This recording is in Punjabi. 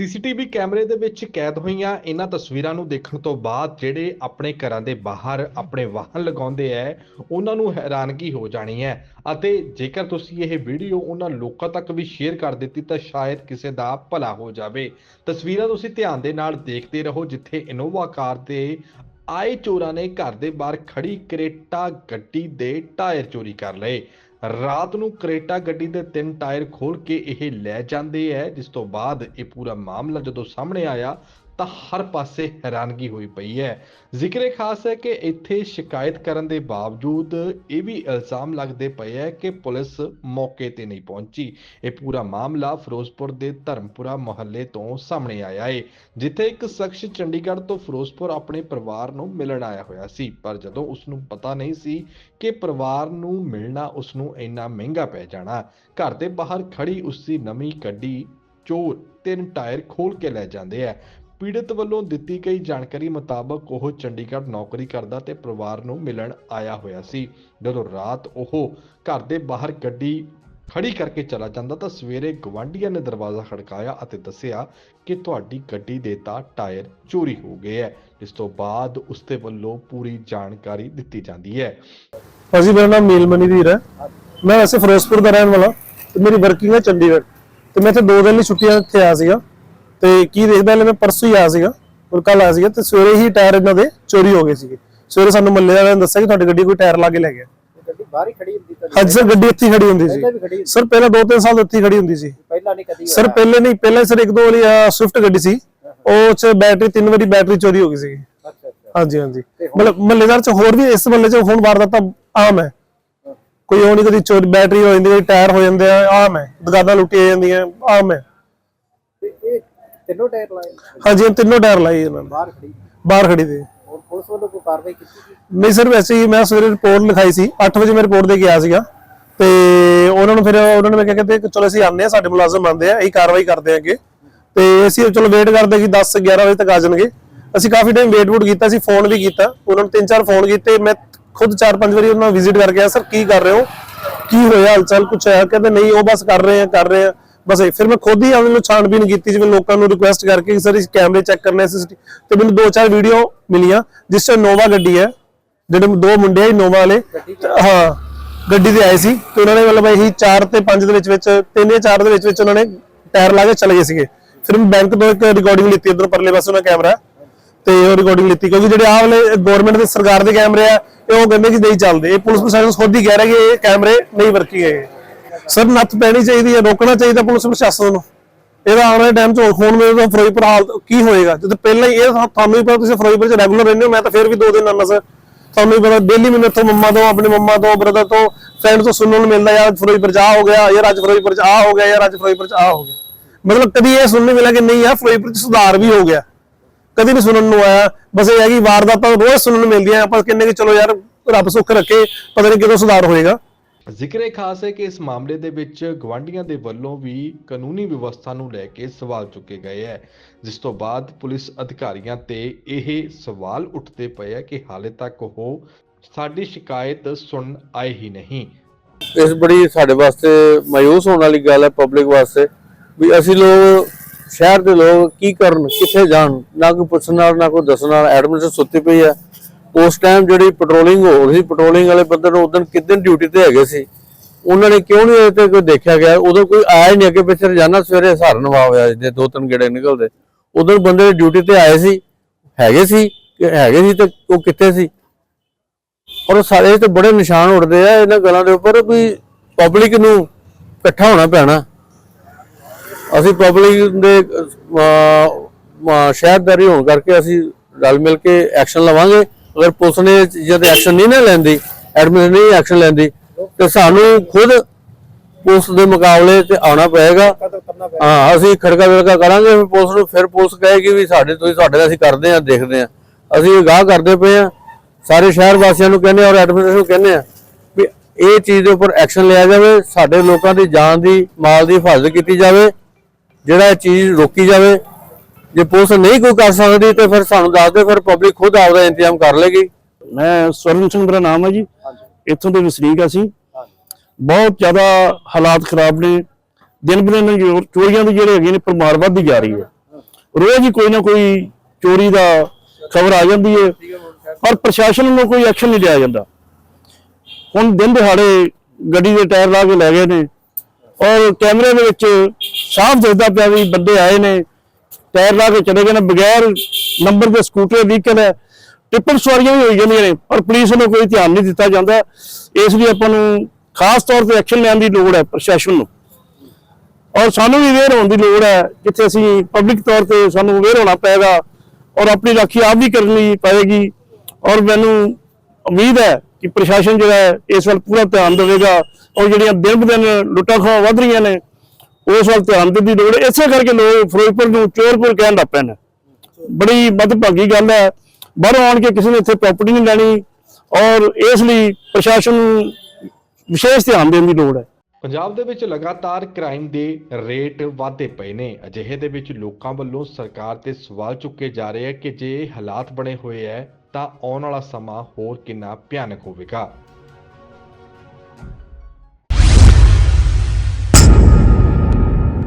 ਸੀਸੀਟੀਵੀ ਕੈਮਰੇ ਦੇ ਵਿੱਚ ਕੈਦ ਹੋਈਆਂ ਇਹਨਾਂ ਤਸਵੀਰਾਂ ਨੂੰ ਦੇਖਣ ਤੋਂ ਬਾਅਦ ਜਿਹੜੇ ਆਪਣੇ ਘਰਾਂ ਦੇ ਬਾਹਰ ਆਪਣੇ ਵਾਹਨ ਲਗਾਉਂਦੇ ਐ, ਉਹਨਾਂ ਨੂੰ ਹੈਰਾਨਗੀ ਹੋ ਜਾਣੀ ਹੈ ਅਤੇ ਜੇਕਰ ਤੁਸੀਂ ਇਹ ਵੀਡੀਓ ਉਹਨਾਂ ਲੋਕਾਂ ਤੱਕ ਵੀ ਸ਼ੇਅਰ ਕਰ ਦਿੱਤੀ ਤਾਂ ਸ਼ਾਇਦ ਕਿਸੇ ਦਾ ਭਲਾ ਹੋ ਜਾਵੇ। ਤਸਵੀਰਾਂ ਤੁਸੀਂ ਧਿਆਨ ਦੇ ਨਾਲ ਦੇਖਦੇ ਰਹੋ, ਜਿੱਥੇ ਇਨੋਵਾ ਕਾਰ ਦੇ ਆਏ ਚੋਰਾਂ ਨੇ ਘਰ ਦੇ ਬਾਹਰ ਖੜੀ ਕਰੇਟਾ ਗੱਡੀ ਦੇ ਟਾਇਰ ਚੋਰੀ ਕਰ ਲਏ। ਰਾਤ ਨੂੰ ਕਰੇਟਾ ਗੱਡੀ ਦੇ ਤਿੰਨ ਟਾਇਰ ਖੋਲ ਕੇ ਇਹ ਲੈ ਜਾਂਦੇ ਐ ਜਿਸ ਤੋਂ ਬਾਅਦ ਇਹ ਪੂਰਾ ਮਾਮਲਾ ਜਦੋਂ ਸਾਹਮਣੇ ਆਇਆ ਤਾਂ ਹਰ ਪਾਸੇ ਹੈਰਾਨਗੀ ਹੋਈ ਪਈ ਹੈ। ਜ਼ਿਕਰੇ ਖਾਸ ਹੈ ਕਿ ਇੱਥੇ ਸ਼ਿਕਾਇਤ ਕਰਨ ਦੇ ਬਾਵਜੂਦ ਇਹ ਵੀ ਇਲਜ਼ਾਮ ਲੱਗਦੇ ਪਏ ਹੈ ਕਿ ਪੁਲਿਸ ਮੌਕੇ ਤੇ ਨਹੀਂ ਪਹੁੰਚੀ। ਇਹ ਪੂਰਾ ਮਾਮਲਾ ਫਿਰੋਜ਼ਪੁਰ ਦੇ ਧਰਮਪੁਰਾ ਮੁਹੱਲੇ ਤੋਂ ਸਾਹਮਣੇ ਆਇਆ ਹੈ ਜਿੱਥੇ ਇੱਕ ਸ਼ਖਸ ਚੰਡੀਗੜ੍ਹ ਤੋਂ ਫਿਰੋਜ਼ਪੁਰ ਆਪਣੇ ਪਰਿਵਾਰ ਨੂੰ ਮਿਲਣ ਆਇਆ ਹੋਇਆ ਸੀ। ਪਰ ਜਦੋਂ ਉਸ ਨੂੰ ਪਤਾ ਨਹੀਂ ਸੀ ਕਿ ਪਰਿਵਾਰ ਨੂੰ ਮਿਲਣਾ ਉਸ ਨੂੰ ਇੰਨਾ ਮਹਿੰਗਾ ਪੈ ਜਾਣਾ, ਘਰ ਦੇ ਬਾਹਰ ਖੜੀ ਉਸ ਦੀ ਨਵੀਂ ਗੱਡੀ, ਚੋਰ ਤਿੰਨ ਟਾਇਰ ਖੋਲ ਕੇ ਲੈ ਜਾਂਦੇ ਆ ਪੀੜਤ ਵੱਲੋਂ ਦਿੱਤੀ ਗਈ ਜਾਣਕਾਰੀ ਮੁਤਾਬਕ ਉਹ ਚੰਡੀਗੜ੍ਹ ਨੌਕਰੀ ਕਰਦਾ ਤੇ ਪਰਿਵਾਰ ਨੂੰ ਮਿਲਣ ਆਇਆ ਹੋਇਆ ਸੀ। ਜਦੋਂ ਰਾਤ ਉਹ ਘਰ ਦੇ ਬਾਹਰ ਗੱਡੀ ਖੜੀ ਕਰਕੇ ਚਲਾ ਜਾਂਦਾ ਤਾਂ ਸਵੇਰੇ ਗਵਾਂਢੀਆਂ ਨੇ ਦਰਵਾਜ਼ਾ ਖੜਕਾਇਆ ਅਤੇ ਦੱਸਿਆ ਕਿ ਤੁਹਾਡੀ ਗੱਡੀ ਦੇ ਤਾਂ ਟਾਇਰ ਚੋਰੀ ਹੋ ਗਏ ਹੈ ਜਿਸ ਤੋਂ ਬਾਅਦ ਉਸ ਦੇ ਵੱਲੋਂ ਪੂਰੀ ਜਾਣਕਾਰੀ ਦਿੱਤੀ ਜਾਂਦੀ ਹੈ ਭਾਜੀ ਮੇਰਾ ਨਾਮ ਨੀਲਮਨੀ ਵੀਰ ਹੈ ਮੈਂ ਵੈਸੇ ਫਿਰੋਜ਼ਪੁਰ ਦਾ ਰਹਿਣ ਵਾਲਾ, ਤੇ ਮੇਰੀ ਵਰਕਿੰਗ ਹੈ ਚੰਡੀਗੜ੍ਹ। ਤੇ ਮੈਂ ਇੱਥੇ ਦੋ ਦਿਨ ਲਈ ਛੁੱਟੀਆਂ ਇੱਥੇ ਆਇਆ ਸੀਗਾ। ਤੇ ਕੀ ਦੇਖਦਾ ਲੈ ਮੈਂ ਪਰਸੋਂ ਹੀ ਆਇਆ ਸੀਗਾ ਔਰ ਕੱਲ ਆਇਆ ਸੀਗਾ ਤੇ ਸਵੇਰੇ ਹੀ ਟਾਇਰ ਇਹਨਾਂ ਦੇ ਚੋਰੀ ਹੋ ਗਏ ਸੀਗੇ। ਸਵੇਰੇ ਸਾਨੂੰ ਮੱਲੇ ਵਾਲਿਆਂ ਨੇ ਦੱਸਿਆ ਕਿ ਤੁਹਾਡੀ ਗੱਡੀ ਕੋਈ ਟਾਇਰ ਲਾ ਕੇ ਲੈ ਗਿਆ। ਗੱਡੀ ਬਾਹਰ ਹੀ ਖੜੀ ਹੁੰਦੀ ਤਾਂ ਹਾਂਜੀ ਸਰ ਗੱਡੀ ਇੱਥੇ ਹੀ ਖੜੀ ਹੁੰਦੀ ਪਹਿਲਾਂ ਵੀ ਸੀ ਸਰ ਪਹਿਲਾਂ ਦੋ ਤਿੰਨ ਸਾਲ ਤੋਂ ਇੱਥੇ ਹੀ ਖੜੀ ਹੁੰਦੀ ਸੀ। ਪਹਿਲਾਂ ਨਹੀਂ ਕਦੀ ਸਰ ਪਹਿਲੇ ਨਹੀਂ ਪਹਿਲਾਂ ਸਰ ਇੱਕ ਦੋ ਵਾਲੀ ਸਵਿਫਟ ਗੱਡੀ ਸੀ। ਉਹ ਚ ਬੈਟਰੀ ਤਿੰਨ ਵਾਰੀ ਬੈਟਰੀ ਚੋਰੀ ਹੋ ਗਈ ਅੱਛਾ ਹਾਂਜੀ ਹਾਂਜੀ। ਮਤਲਬ ਮਹੱਲੇਦਾਰ ਚ ਹੋਰ ਵੀ ਇਸ ਮਹੱਲੇ ਚ ਹੁਣ ਵਾਰਦਾਤਾਂ ਆਮ ਹੈ। ਕੋਈ ਨਹੀਂ ਕਦੀ ਚੋਰੀ ਬੈਟਰੀ ਹੋ ਜਾਂਦੀ ਹੈ ਟਾਇਰ ਹੋ ਜਾਂਦੇ ਆ ਆਮ ਹੈ। ਦੁਕਾਨਾਂ ਲੁੱਟੀਆਂ ਜਾਂਦੀਆਂ ਆਮ ਹੈ। ਤਿੰਨੋਂ ਟਾਇਰ ਲਾਏ ਹਾਂਜੀ ਇਹ ਤਿੰਨੋਂ ਟਾਇਰ ਲਾਏ ਇਹਨਾਂ ਨੇ। ਬਾਹਰ ਖੜੀ? ਬਾਹਰ ਖੜੀ ਦੇ ਹੋਰ ਪੁਲਿਸ ਵੱਲੋਂ ਕੋਈ ਕਾਰਵਾਈ ਕੀਤੀ ਸੀ? ਨਹੀਂ ਸਰ ਵੈਸੇ ਹੀ ਮੈਂ ਸਵੇਰੇ ਰਿਪੋਰਟ ਲਿਖਾਈ ਸੀ। 8 ਵਜੇ ਮੈਂ ਰਿਪੋਰਟ ਦੇ ਕੇ ਆਇਆ ਸੀਗਾ। ਤੇ ਉਹਨਾਂ ਨੂੰ ਫਿਰ ਉਹਨਾਂ ਨੇ ਮੈਂ ਕਿਹਾ ਕਿ ਚਲੋ ਅਸੀਂ ਆਉਂਦੇ ਆ ਸਾਡੇ ਮੁਲਾਜ਼ਮ ਆਉਂਦੇ ਆ ਇਹ ਕਾਰਵਾਈ ਕਰਦੇ ਆਂਗੇ। ਤੇ ਅਸੀਂ ਚਲੋ ਵੇਟ ਕਰਦੇ ਕਿ 10 11 ਵਜੇ ਤੱਕ ਆ ਜਾਣਗੇ। ਅਸੀਂ ਕਾਫੀ ਟਾਈਮ ਵੇਟ ਵੂਟ ਕੀਤਾ ਸੀ ਫੋਨ ਵੀ ਕੀਤਾ। ਉਹਨਾਂ ਨੂੰ ਤਿੰਨ ਚਾਰ ਫੋਨ ਕੀਤੇ। ਮੈਂ ਖੁਦ ਚਾਰ ਪੰਜ ਵਾਰੀ ਉਹਨਾਂ ਨੂੰ ਵਿਜ਼ਿਟ ਕਰਕੇ ਆਇਆ ਸਰ ਕੀ ਕਰ ਰਹੇ ਹੋ? ਕੀ ਹੋਇਆ? ਹਾਲਚਾਲ ਕੁਛ ਹੈ? ਕਹਿੰਦੇ ਨਹੀਂ ਉਹ ਬਸ ਕਰ ਰਹੇ ਆ ਕਰ ਰਹੇ ਆ। ਬਸ ਇਹ ਫਿਰ ਮੈਂ ਖੁਦ ਹੀ ਉਹਨਾਂ ਨੂੰ ਛਾਣਬੀਨ ਕੀਤੀ ਜਿਵੇਂ ਲੋਕਾਂ ਨੂੰ ਰਿਕੁਐਸਟ ਕਰਕੇ ਸਰ ਇਸ ਕੈਮਰੇ ਚੈੱਕ ਕਰਨੇ ਸੀ ਤੇ ਮੈਨੂੰ ਦੋ ਚਾਰ ਵੀਡੀਓ ਮਿਲੀਆਂ ਜਿਸ 'ਚ ਨੋਵਾ ਗੱਡੀ ਹੈ ਜਿਹੜੇ ਦੋ ਮੁੰਡੇ ਆ ਇਨੋਵਾ ਵਾਲੇ ਹਾਂ ਗੱਡੀ ਤੇ ਆਏ ਸੀ ਤੇ ਉਹਨਾਂ ਨੇ ਮਤਲਬ ਇਹੀ 4 ਤੇ 5 ਦੇ ਵਿੱਚ ਵਿੱਚ 3 ਜਾਂ 4 ਦੇ ਵਿੱਚ ਵਿੱਚ ਉਹਨਾਂ ਨੇ ਟਾਇਰ ਲਾ ਕੇ ਚਲੇ ਗਏ ਸੀਗੇ। ਫਿਰ ਮੈਂ ਬੈਂਕ ਤੋਂ ਇੱਕ ਰਿਕਾਰਡਿੰਗ ਲਿੱਤੀ ਉਧਰ ਪਰਲੇ ਪਾਸੇ ਉਹਨਾਂ ਕੈਮਰਾ ਤੇ ਉਹ ਰਿਕਾਰਡਿੰਗ ਲਿੱਤੀ ਕਿਉਂਕਿ ਜਿਹੜੇ ਆਹ ਵਾਲੇ ਗਵਰਨਮੈਂਟ ਦੇ ਸਰਕਾਰ ਦੇ ਕੈਮਰੇ ਆ ਇਹ ਉਹ ਕਹਿੰਦੇ ਕਿ ਨਹੀਂ ਚੱਲਦੇ। ਇਹ ਪੁਲਿਸ ਪ੍ਰਸ਼ਾਸਨ ਖੁਦ ਹੀ ਕਹਿ ਰਿਹਾ ਕਿ ਇਹ ਕੈਮਰੇ ਨਹੀਂ ਵਰਕੀ ਹੈਗੇ। ਸਰ, ਨੱਥ ਪੈਣੀ ਚਾਹੀਦੀ ਹੈ, ਰੋਕਣਾ ਚਾਹੀਦਾ ਪੁਲਿਸ ਪ੍ਰਸ਼ਾਸਨ ਨੂੰ। ਇਹਦਾ ਆਉਣ ਵਾਲੇ ਟਾਈਮ 'ਚ ਹੁਣ ਮੇਰੇ ਤੋਂ ਫਿਰੋਜ਼ਪੁਰ ਹਾਲ ਕੀ ਹੋਏਗਾ? ਜਦੋਂ ਪਹਿਲਾਂ ਹੀ ਇਹ ਤੁਹਾਨੂੰ ਹੀ ਪਤਾ ਤੁਸੀਂ ਫਿਰੋਜ਼ਪੁਰ 'ਚ ਰੈਗੂਲਰ ਰਹਿੰਦੇ ਹੋ, ਮੈਂ ਤਾਂ ਫਿਰ ਵੀ ਦੋ ਦਿਨ ਆਉਂਦਾ ਸਰ। ਤੁਹਾਨੂੰ ਹੀ ਪਤਾ ਡੇਲੀ ਮੈਨੂੰ ਇੱਥੋਂ ਮੰਮਾ ਤੋਂ, ਆਪਣੇ ਮੰਮਾ ਤੋਂ ਬ੍ਰਦਰ ਤੋਂ ਫਰੈਂਡ ਤੋਂ ਸੁਣਨ ਨੂੰ ਮਿਲਦਾ ਯਾਰ ਫਿਰੋਜ਼ਪੁਰ 'ਚ ਆ ਹੋ ਗਿਆ, ਯਾਰ ਅੱਜ ਫਿਰੋਜ਼ਪੁਰ 'ਚ ਆਹ ਹੋ ਗਿਆ, ਯਾਰ ਅੱਜ ਫਿਰੋਜ਼ਪੁਰ 'ਚ ਆਹ ਹੋ ਗਿਆ। ਮਤਲਬ ਕਦੀ ਇਹ ਸੁਣਨ ਨੂੰ ਮਿਲਿਆ ਕਿ ਨਹੀਂ ਯਾਰ ਫਿਰੋਜ਼ਪੁਰ 'ਚ ਸੁਧਾਰ ਵੀ ਹੋ ਗਿਆ। ਕਦੀ ਨਹੀਂ ਸੁਣਨ ਨੂੰ ਆਇਆ। ਬਸ ਇਹ ਹੈ ਕਿ ਵਾਰਦਾਤਾਂ ਰੋਜ਼ ਸੁਣਨ ਨੂੰ ਮਿਲਦੀਆਂ, ਆਪਾਂ ਕਹਿੰਦੇ ਕਿ ਚਲੋ ਯਾਰ, ਰੱਬ ਸੁੱਖ ਰੱਖੇ, ਪਤਾ ਨਹੀਂ ਕਿਦੋਂ ਸੁਧਾਰ ਹੋਏਗਾ। ਜ਼ਿਕਰ ਖਾਸ ਹੈ ਕਿ ਇਸ ਮਾਮਲੇ ਦੇ ਵਿੱਚ ਗਵਾਂਢੀਆਂ ਦੇ ਵੱਲੋਂ ਵੀ ਕਾਨੂੰਨੀ ਵਿਵਸਥਾ ਨੂੰ ਲੈ ਕੇ ਸਵਾਲ ਚੁੱਕੇ ਗਏ ਹੈ। ਜਿਸ ਤੋਂ ਬਾਅਦ ਪੁਲਿਸ ਅਧਿਕਾਰੀਆਂ ਤੇ ਇਹ ਸਵਾਲ ਉੱਠਦੇ ਪਏ ਹੈ ਕਿ ਹਾਲੇ ਤੱਕ ਉਹ ਸਾਡੀ ਸ਼ਿਕਾਇਤ ਸੁਣ ਆਏ ਹੀ ਨਹੀਂ। ਇਸ ਬੜੀ ਸਾਡੇ ਵਾਸਤੇ ਮਾਯੂਸ ਹੋਣ ਵਾਲੀ ਗੱਲ ਹੈ ਪਬਲਿਕ ਵਾਸਤੇ ਵੀ ਅਸੀਂ ਲੋਕ, ਸ਼ਹਿਰ ਦੇ ਲੋਕ ਕੀ ਕਰਨ, ਕਿੱਥੇ ਜਾਣ, ਨਾ ਕੋਈ ਪੁੱਛਣ ਨਾਲ, ਨਾ ਕੋਈ ਦੱਸਣ ਨਾਲ ਐਡਮਿਨਿਸਟ੍ਰੇਸ਼ਨ ਸੁੱਤੀ ਪਈ ਹੈ। ਉਸ ਟਾਈਮ ਜਿਹੜੀ ਪੈਟਰੋਲਿੰਗ ਹੋ ਰਹੀ ਪੈਟਰੋਲਿੰਗ ਵਾਲੇ ਬੰਦੇ ਨੂੰ ਉਦੋਂ ਕਿਦਨ ਡਿਊਟੀ ਤੇ ਹੈਗੇ ਸੀ? ਉਹਨਾਂ ਨੇ ਕਿਉਂ ਨਹੀਂ ਇਹ ਤੇ ਕੋਈ ਦੇਖਿਆ ਗਿਆ? ਉਦੋਂ ਕੋਈ ਆਇਆ ਨਹੀਂ ਅੱਗੇ ਪਿੱਛੇ, ਰਜਾਨਾ ਸਵੇਰੇ ਹਰਨ ਵਾ ਹੋਇਆ ਜੇ ਦੋ ਤਿੰਨ ਗੇੜੇ ਨਿਕਲਦੇ। ਉਦੋਂ ਬੰਦੇ ਡਿਊਟੀ ਤੇ ਆਏ ਸੀ। ਹੈਗੇ ਸੀ? ਕਿ ਹੈਗੇ ਸੀ ਤੇ ਉਹ ਕਿੱਥੇ ਸੀ? ਔਰ ਸਾਰੇ ਤੇ ਬੜੇ ਨਿਸ਼ਾਨ ਉੱਡਦੇ ਆ, ਇਹਨਾਂ ਗੱਲਾਂ ਦੇ ਉੱਪਰ ਵੀ ਪਬਲਿਕ ਨੂੰ ਇਕੱਠਾ ਹੋਣਾ ਪੈਣਾ। ਅਸੀਂ ਪਬਲਿਕ ਦੇ ਸ਼ਹਿਰਦਾਰੀ ਹੋਣ ਕਰਕੇ ਅਸੀਂ ਰਲ ਮਿਲ ਕੇ ਐਕਸ਼ਨ ਲਵਾਂਗੇ। ਅਗਰ ਪੁਲਿਸ ਨੇ ਜਦ ਐਕਸ਼ਨ ਨਹੀਂ ਨਾ ਲੈਂਦੀ ਐਡਮਿਨ ਨਹੀਂ ਐਕਸ਼ਨ ਲੈਂਦੀ, ਤੇ ਸਾਨੂੰ ਖੁਦ ਪੁਲਿਸ ਦੇ ਮੁਕਾਬਲੇ ਤੇ ਆਉਣਾ ਪਏਗਾ। ਹਾਂ, ਅਸੀਂ ਖੜਕਾ ਵਿੜਕਾ ਕਰਾਂਗੇ, ਫਿਰ ਪੁਲਿਸ ਨੂੰ, ਫਿਰ ਪੁਲਿਸ ਕਹੇਗੀ ਵੀ ਸਾਡੇ ਤੁਸੀਂ ਸਾਡੇ ਦਾ ਅਸੀਂ ਕਰਦੇ ਆ ਦੇਖਦੇ ਆ ਅਸੀਂ ਇਹ ਕਰਦੇ ਪਏ ਆ ਸਾਰੇ ਸ਼ਹਿਰ ਵਾਸੀਆਂ ਨੂੰ ਕਹਿੰਦੇ ਆ ਔਰ ਐਡਮਿਨਿਸਟ੍ਰੇਸ਼ਨ ਨੂੰ ਕਹਿੰਦੇ ਆ ਵੀ ਇਹ ਚੀਜ਼ ਦੇ ਉੱਪਰ ਐਕਸ਼ਨ ਲਿਆ ਜਾਵੇ, ਸਾਡੇ ਲੋਕਾਂ ਦੀ ਜਾਨ ਦੀ, ਮਾਲ ਦੀ ਹਿਫਾਜ਼ਤ ਕੀਤੀ ਜਾਵੇ, ਜਿਹੜਾ ਇਹ ਚੀਜ਼ ਰੋਕੀ ਜਾਵੇ। ਜੇ ਪੁਲਿਸ ਨਹੀਂ ਕੋਈ ਕਰ ਸਕਦੀ ਤੇ ਫਿਰ ਸਾਨੂੰ ਦੱਸ ਦੇ ਫਿਰ ਪਬਲਿਕ ਖੁਦ ਆਪਦਾ ਇੰਤਜ਼ਾਮ ਕਰ ਲੇਗੀ ਮੈਂ ਸਵਰਨ ਸਿੰਘ ਮੇਰਾ ਨਾਮ ਹੈ ਜੀ। ਇੱਥੋਂ ਦੇ ਵਸਨੀਕ ਅਸੀਂ। ਬਹੁਤ ਜ਼ਿਆਦਾ ਹਾਲਾਤ ਖਰਾਬ ਨੇ। ਦਿਨ ਬਦਿਨ ਜੋ- ਚੋਰੀਆਂ ਦੀ ਜਿਹੜੇ ਹੈਗੇ ਨੇ ਪਰਮਾਰ ਵੱਧਦੀ ਜਾ ਰਹੀ ਹੈ। ਰੋਜ਼ ਹੀ ਕੋਈ ਨਾ ਕੋਈ ਚੋਰੀ ਦਾ ਖਬਰ ਆ ਜਾਂਦੀ ਹੈ। ਪਰ ਪ੍ਰਸ਼ਾਸਨ ਵੱਲੋਂ ਕੋਈ ਐਕਸ਼ਨ ਨਹੀਂ ਲਿਆ ਜਾਂਦਾ। ਹੁਣ ਦਿਨ ਦਿਹਾੜੇ ਗੱਡੀ ਦੇ ਟਾਇਰ ਲਾ ਕੇ ਲੈ ਗਏ ਨੇ। ਔਰ ਕੈਮਰੇ ਦੇ ਵਿੱਚ ਸਾਫ਼ ਦਿਖਦਾ ਪਿਆ ਵੀ ਬੰਦੇ ਆਏ ਨੇ। ਟਾਇਰ ਲਾ ਕੇ ਚਲੇ ਗਏ ਨੇ, ਬਗੈਰ ਨੰਬਰ ਦੇ ਸਕੂਟਰ ਵਹੀਕਲ ਹੈ ਟਿੱਪਰ ਸਵਾਰੀਆਂ ਵੀ ਹੋਈ ਜਾਂਦੀਆਂ ਨੇ, ਪਰ ਪੁਲਿਸ ਨੂੰ ਕੋਈ ਧਿਆਨ ਨਹੀਂ ਦਿੱਤਾ ਜਾਂਦਾ। ਇਸ ਲਈ ਆਪਾਂ ਨੂੰ ਖਾਸ ਤੌਰ ਤੇ ਐਕਸ਼ਨ ਲੈਣ ਦੀ ਲੋੜ ਹੈ ਪ੍ਰਸ਼ਾਸਨ ਨੂੰ। ਔਰ ਸਾਨੂੰ ਵੀ ਅਵੇਅਰ ਹੋਣ ਦੀ ਲੋੜ ਹੈ, ਜਿੱਥੇ ਅਸੀਂ ਪਬਲਿਕ ਤੌਰ ਤੇ ਸਾਨੂੰ ਅਵੇਅਰ ਹੋਣਾ ਪਏਗਾ ਔਰ ਆਪਣੀ ਰਾਖੀ ਆਪ ਵੀ ਕਰਨੀ ਪਏਗੀ। ਔਰ ਮੈਨੂੰ ਉਮੀਦ ਹੈ ਕਿ ਪ੍ਰਸ਼ਾਸਨ ਜਿਹੜਾ ਹੈ, ਇਸ ਵੱਲ ਪੂਰਾ ਧਿਆਨ ਦੇਵੇਗਾ। ਔਰ ਜਿਹੜੀਆਂ ਦਿਨ ਬ ਦਿਨ ਲੁੱਟਾਂ ਖੋਹਾਂ ਵੱਧ ਰਹੀਆਂ ਨੇ ਉਸ ਵੱਲ ਧਿਆਨ ਦੇਣ ਦੀ ਲੋੜ ਹੈ ਇਸੇ ਕਰਕੇ ਲੋਕ ਫਿਰੋਜ਼ਪੁਰ ਨੂੰ ਚੋਰਪੁਰ ਕਹਿਣ ਲੱਗ ਪਏ ਬੜੀ ਮੱਦਭਾਗੀ ਗੱਲ ਹੈ। ਬਾਹਰੋਂ ਆਣ ਕੇ ਕਿਸੇ ਨੇ ਇੱਥੇ ਪ੍ਰਾਪਰਟੀ ਨਹੀਂ ਲੈਣੀ ਔਰ ਇਸ ਲਈ ਪ੍ਰਸ਼ਾਸਨ ਨੂੰ ਵਿਸ਼ੇਸ਼ ਧਿਆਨ ਦੇਣ ਦੀ ਲੋੜ ਹੈ। ਪੰਜਾਬ ਦੇ ਵਿੱਚ ਲਗਾਤਾਰ ਕ੍ਰਾਈਮ ਦੇ ਰੇਟ ਵਧਦੇ ਪਏ ਨੇ। ਅਜਿਹੇ ਦੇ ਵਿੱਚ ਲੋਕਾਂ ਵੱਲੋਂ ਸਰਕਾਰ ਤੇ ਸਵਾਲ ਚੁੱਕੇ ਜਾ ਰਹੇ ਹੈ ਕਿ ਜੇ ਹਾਲਾਤ ਬਣੇ ਹੋਏ ਹੈ ਤਾਂ ਆਉਣ ਵਾਲਾ ਸਮਾਂ ਹੋਰ ਕਿੰਨਾ ਭਿਆਨਕ ਹੋਵੇਗਾ।